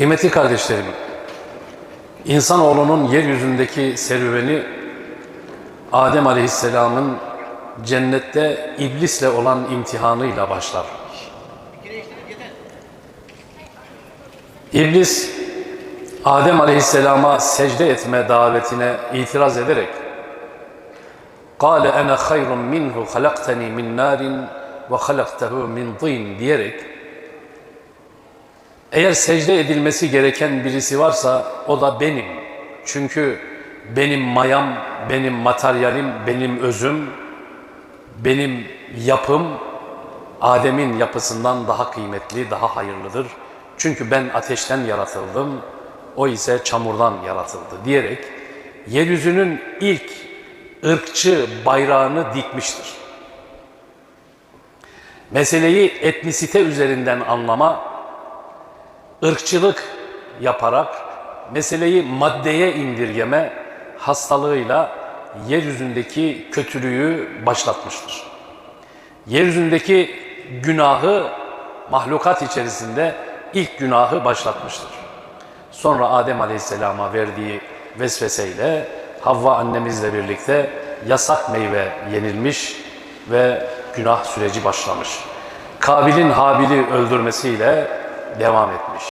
Kıymetli kardeşlerim, insanoğlunun yeryüzündeki serüveni Adem Aleyhisselam'ın cennette iblisle olan imtihanıyla başlar. İblis Adem Aleyhisselam'a secde etme davetine itiraz ederek قَالَ اَنَا خَيْرٌ مِنْهُ خَلَقْتَنِي مِنْ نَارٍ وَخَلَقْتَهُ مِنْ طِينٍ diyerek eğer secde edilmesi gereken birisi varsa o da benim. Çünkü benim mayam, benim materyalim, benim özüm, benim yapım Adem'in yapısından daha kıymetli, daha hayırlıdır. Çünkü ben ateşten yaratıldım, o ise çamurdan yaratıldı diyerek yeryüzünün ilk ırkçı bayrağını dikmiştir. Meseleyi etnisite üzerinden anlama, ırkçılık yaparak meseleyi maddeye indirgeme hastalığıyla yeryüzündeki kötülüğü başlatmıştır. Yeryüzündeki günahı mahlukat içerisinde ilk günahı başlatmıştır. Sonra Adem Aleyhisselam'a verdiği vesveseyle Havva annemizle birlikte yasak meyve yenilmiş ve günah süreci başlamış. Kabil'in Habil'i öldürmesiyle devam etmiş.